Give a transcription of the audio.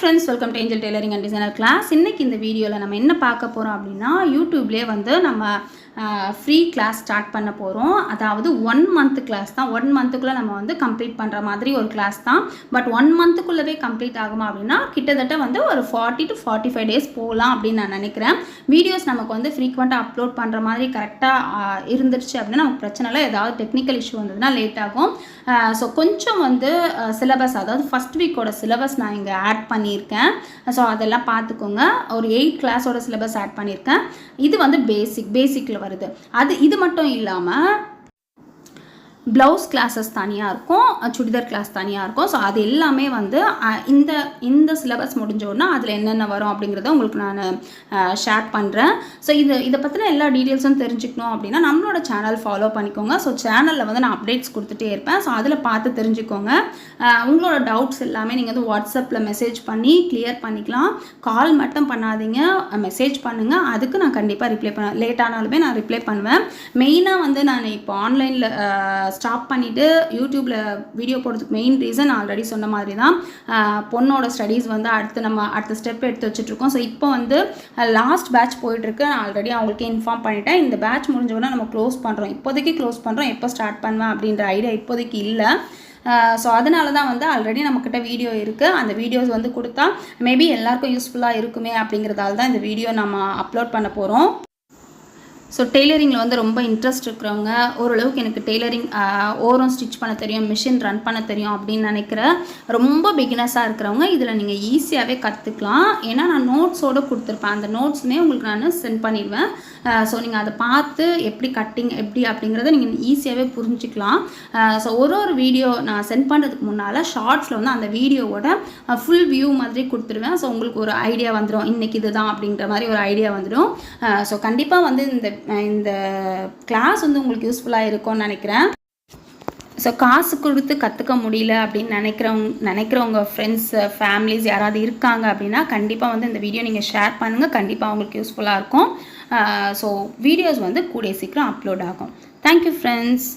Friends welcome to Angel tailoring and designer class இன்னைக்கு இந்த வீடியோவில் நம்ம என்ன பார்க்க போகிறோம் அப்படின்னா யூடியூப்லேயே வந்து நம்ம ஃப்ரீ கிளாஸ் ஸ்டார்ட் பண்ண போகிறோம் அதாவது ஒன் மந்த் கிளாஸ் தான். ஒன் மந்த்துக்குள்ளே நம்ம வந்து கம்ப்ளீட் பண்ணுற மாதிரி ஒரு கிளாஸ் தான். பட் ஒன் மந்த்துக்குள்ளவே கம்ப்ளீட் ஆகுமா அப்படின்னா கிட்டத்தட்ட வந்து ஒரு forty to forty five days போகலாம் அப்படின்னு நான் நினைக்கிறேன். வீடியோஸ் நமக்கு வந்து ஃப்ரீக்வெண்ட்டாக அப்லோட் பண்ணுற மாதிரி கரெக்டாக இருந்துருச்சு அப்படின்னா நமக்கு பிரச்சனை இல்லை. ஏதாவது டெக்னிக்கல் இஷ்யூ வந்ததுன்னா லேட் ஆகும். ஸோ கொஞ்சம் வந்து சிலபஸ் அதாவது ஃபஸ்ட் வீக்கோட சிலபஸ் நான் இங்கே ஆட் பண்ணியிருக்கேன். ஸோ அதெல்லாம் பார்த்துக்கோங்க. ஒரு எயிட் கிளாஸோட சிலபஸ் ஆட் பண்ணியிருக்கேன். இது வந்து பேசிக் பேசிக்கில் வருது. அது இது மட்டும் இல்லாமல் ப்ளவுஸ் கிளாஸஸ் தனியாக இருக்கும் சுடிதார் கிளாஸ் தனியாக இருக்கும். ஸோ அது எல்லாமே வந்து இந்த இந்த சிலபஸ் முடிஞ்சோடனே அதில் என்னென்ன வரும் அப்படிங்கிறத உங்களுக்கு நான் ஷேர் பண்ணுறேன் ஸோ இது இதை பற்றின எல்லா டீட்டெயில்ஸும் தெரிஞ்சுக்கணும் அப்படின்னா நம்மளோட சேனல் ஃபாலோ பண்ணிக்கோங்க. ஸோ சேனலில் வந்து நான் அப்டேட்ஸ் கொடுத்துட்டே இருப்பேன். ஸோ அதில் பார்த்து தெரிஞ்சுக்கோங்க. உங்களோட டவுட்ஸ் எல்லாமே நீங்கள் வந்து வாட்ஸ்அப்பில் மெசேஜ் பண்ணி கிளியர் பண்ணிக்கலாம். கால் மட்டும் பண்ணாதீங்க. மெசேஜ் பண்ணுங்கள் அதுக்கு நான் கண்டிப்பாக ரிப்ளை பண்ண லேட் ஆனாலுமே நான் ரிப்ளை பண்ணுவேன். மெயினாக வந்து நான் இப்போ ஆன்லைனில் ஸ்டாப் பண்ணிவிட்டு யூடியூப்பில் வீடியோ போடுறதுக்கு மெயின் ரீசன் ஆல்ரெடி சொன்ன மாதிரி தான் பொண்ணோட ஸ்டடீஸ் வந்து அடுத்து நம்ம அடுத்த ஸ்டெப் எடுத்து வச்சுட்ருக்கோம் ஸோ இப்போ வந்து லாஸ்ட் பேட்ச் போயிட்டுருக்கு. நான் ஆல்ரெடி அவங்களுக்கு இன்ஃபார்ம் பண்ணிட்டேன். இந்த பேட்ச் முடிஞ்ச உடனே நம்ம க்ளோஸ் பண்ணுறோம் இப்போதைக்கு க்ளோஸ் பண்ணுறோம் எப்போ ஸ்டார்ட் பண்ணுவேன் அப்படின்ற ஐடியா இப்போதைக்கு இல்லை. ஸோ அதனால தான் வந்து ஆல்ரெடி நம்மக்கிட்ட வீடியோ இருக்குது அந்த வீடியோஸ் வந்து கொடுத்தா மேபி எல்லாருக்கும் யூஸ்ஃபுல்லாக இருக்குமே அப்படிங்கிறதால தான் இந்த வீடியோ நம்ம அப்லோட் பண்ண போகிறோம் ஸோ டெய்லரிங்கில் வந்து ரொம்ப இன்ட்ரெஸ்ட் இருக்கிறவங்க ஓரளவுக்கு எனக்கு டெய்லரிங் ஓரம் ஸ்டிச் பண்ண தெரியும் மிஷின் ரன் பண்ண தெரியும் அப்படின்னு நினைக்கிற ரொம்ப பிகினஸாக இருக்கிறவங்க இதில் நீங்கள் ஈஸியாகவே கற்றுக்கலாம் ஏன்னா நான் நோட்ஸோடு கொடுத்துருப்பேன். அந்த நோட்ஸுமே உங்களுக்கு நான் சென்ட் பண்ணிடுவேன். ஸோ நீங்கள் அதை பார்த்து எப்படி கட்டிங் எப்படி அப்படிங்கிறத நீங்கள் ஈஸியாகவே புரிஞ்சுக்கலாம். ஸோ ஒரு ஒரு வீடியோ நான் சென்ட் பண்ணுறதுக்கு முன்னால் ஷார்ட்ஸில் வந்து அந்த வீடியோவோட ஃபுல் வியூ மாதிரி கொடுத்துருவேன். ஸோ உங்களுக்கு ஒரு ஐடியா வந்துடும் இன்றைக்கி இதுதான் அப்படின்ற மாதிரி ஒரு ஐடியா வந்துடும் ஸோ கண்டிப்பாக வந்து இந்த இந்த கிளாஸ் வந்து உங்களுக்கு யூஸ்ஃபுல்லாக இருக்கும்னு நினைக்கிறேன். ஸோ காசு கொடுத்து கற்றுக்க முடியல அப்படின்னு நினைக்கிறவங்க நினைக்கிறவங்க ஃப்ரெண்ட்ஸ் ஃபேமிலிஸ் யாராவது இருக்காங்க அப்படின்னா கண்டிப்பாக வந்து இந்த வீடியோ நீங்கள் ஷேர் பண்ணுங்கள் கண்டிப்பாக அவங்களுக்கு யூஸ்ஃபுல்லாக இருக்கும். ஸோ வீடியோஸ் வந்து கூடிய சீக்கிரம் அப்லோட் ஆகும். Thank you friends